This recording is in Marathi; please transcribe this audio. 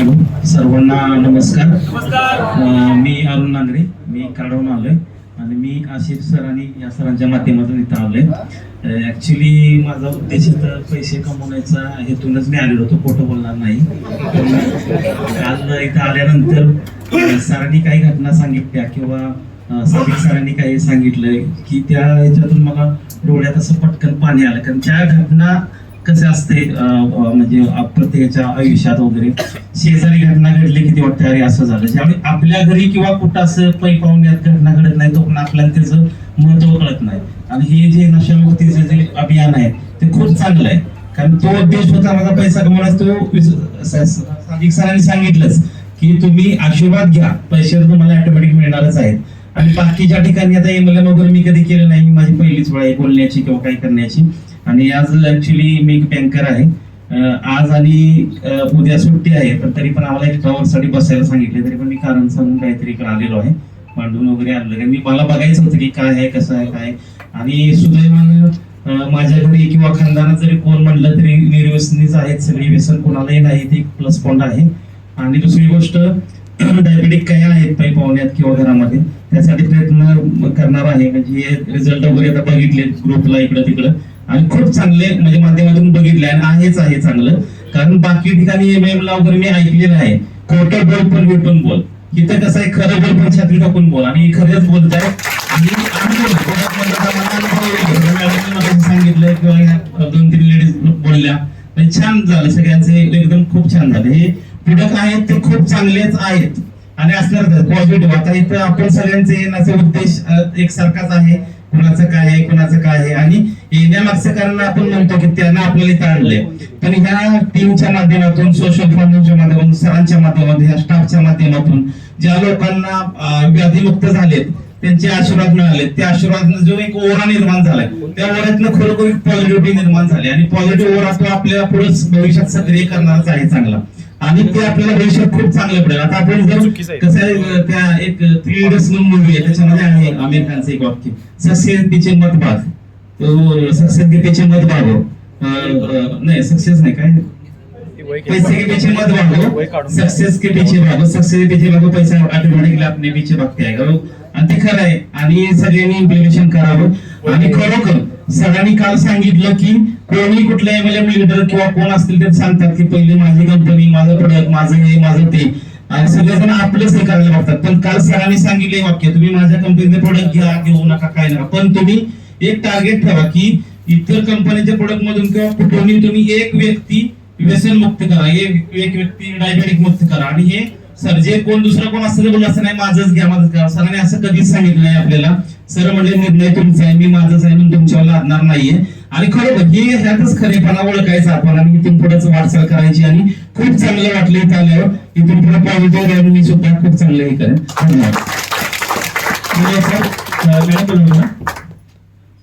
हॅलो सर्वांना नमस्कार. मी अरुण नांगरे मी कराडहून आलोय. आणि मी आशिष सर आणि या सरांच्या माध्यमातून इथं आलोय. ऍक्च्युली माझा उद्देश इथं पैसे कमवण्याचा हेतूनच मी आलेलो होतो. खोटं बोलणार नाही. काल इथं आल्यानंतर सरांनी काही घटना सांगितल्या किंवा अं, सादिक सरांनी काही सांगितलंय की त्या ह्याच्यातून मला डोळ्यात असं पटकन पाणी आलं. कारण त्या घटना कसे असते म्हणजे आप- प्रत्येकाच्या आयुष्यात वगैरे? शेजारी घटना घडली किती वाटते? अरे असं झालं. ज्यावेळी आपल्या घरी किंवा कुठं असं पै पाहुण्यात घटना घडत नाही तो पण आपल्याला त्याचं महत्त्व कळत नाही. आणि हे जे नशामुक्तीचं जे अभियान आहे ते खूप चांगलं आहे. कारण तो उद्देश होता माझा पैसा कमवण्यास तो सरांनी सांगितलंच की तुम्ही आशीर्वाद घ्या. पैसे तुम्हाला ऑटोमॅटिक मिळणारच आहेत. आणि बाकीच्या ठिकाणी आता एमएलएम वगैरे मी कधी केलं नाही माझी पहिलीच वेळ आहे बोलण्याची किंवा काही करण्याची. आणि आज ऍक्च्युली मी एक बँकर आहे. आज आणि उद्या सुट्टी आहे पण तरी पण आम्हाला एक साठी बसायला सांगितले तरी पण मी कारण सांगून काहीतरी इकडे आलेलो आहे. मांडून वगैरे आणलं कारण मी मला बघायचं होतं की काय आहे कसं आहे काय आणि सुदैवानं अं, माझ्या घरी किंवा खानदानात जरी कोण म्हणलं तरी निर्व्यसनीच आहेत सगळी व्यसन कोणालाही नाही ते प्लस पॉईंट आहे. आणि दुसरी गोष्ट डायबेटिक काही आहेत काही पाहुण्यात किंवा घरामध्ये. त्यासाठी प्रयत्न करणार आहे. म्हणजे रिझल्ट वगैरे आता बघितले ग्रुपला इकडं तिकडं. आणि खूप चांगले म्हणजे माध्यमातून बघितले आणि आहेच आहे चांगलं. कारण बाकी ठिकाणी एम ला वगैरे मी ऐकलेलं आहे. खोटं बोल पण भेटून बोल. इथं कसं आहे खरं बोल पण छात्री टाकून बोल. आणि खरंच बोलत आहे. आणि सांगितलं किंवा ह्या दोन तीन लेडीज बोलल्या. छान झालं. सगळ्यांचे एकदम खूप छान झालं. हे प्रोडक्ट आहेत ते खूप चांगलेच आहेत. आणि असणार पॉझिटिव्ह आता इथं आपण सगळ्यांचे येण्याचा उद्देश एकसारखाच आहे. कुणाचं काय आहे कुणाचं काय आहे? आणि येण्यामागचं कारण आपण म्हणतो की त्यांना आपल्याला इथं आणलंय. पण ह्या टीमच्या माध्यमातून सोशल फाउंडेशनच्या माध्यमातून सरांच्या माध्यमातून ह्या स्टाफच्या माध्यमातून ज्या लोकांना व्याधीमुक्त झालेत त्यांचे आशीर्वाद मिळाले त्या आशीर्वाद जो एक ओरा निर्माण झालाय त्या ओऱ्यातनं खरोखर पॉझिटिव्हिटी निर्माण झाली. आणि पॉझिटिव्ह ओरा तो आपल्याला पुढे भविष्यात सक्रिय करणारच आहे चांगला. आणि ते आपल्याला भविष्यात खूप चांगलं पडेल. आता आपण जर कसं आहे त्या एक थ्री इडर्स म्हणून मूवी आहे त्याच्यामध्ये आहे आमिर खानचं एक वाक्य. सक्सेस तिचे मत भाग तो सक्सेस के पीछे मत भागो अं, अं, नाही सक्सेस नाही काय? पैसे के पीछे मत भागो सक्सेस के पीछे भागो सक्सेस के पीछे भागो पैसा ऑटोमॅटिकली आपले पीछे भागते आहे बरोबर? आणि ते खरं आहे. आणि सगळ्यांनी इम्प्लिमेशन करावं. आणि खरोखर सरांनी काल सांगितलं की कोणी कुठल्या एमएलएम लिडर किंवा कोण असतील ते सांगतात की पहिले माझी कंपनी माझं प्रोडक्ट माझं हे माझं ते. आणि सगळेजण आपलंच हे करायला बघतात. पण काल सरांनी सांगितले वाक्य तुम्ही माझ्या कंपनीचे प्रोडक्ट घ्या घेऊ नका काय नका. पण तुम्ही एक टार्गेट ठेवा की इतर कंपनीच्या प्रोडक्ट मधून किंवा कुठूनही तुम्ही एक व्यक्ती व्यसन मुक्त करा. एक एक व्यक्ती डायबेटिक मुक्त करा. आणि हे सर जे कोण दुसरं कोण असं बोललं असं नाही माझंच घ्या माझंच घ्या. सरांनी असं कधीच सांगितलं नाही आपल्याला. सर म्हणले निर्णय तुमचा आहे मी माझंच आहे म्हणून तुमच्यावर लादणार नाहीये. आणि खरोखर हे ह्यातच खरेपणा ओळखायचा आपण आणि इथून पुढेच वाटचाल करायची आणि खूप चांगलं वाटलं इथं आल्यावर. इथून पुढे पॉझिटिव्ह राहून मी सुद्धा खूप चांगलं हे करेन धन्यवाद. सर. मॅडम बोलू ना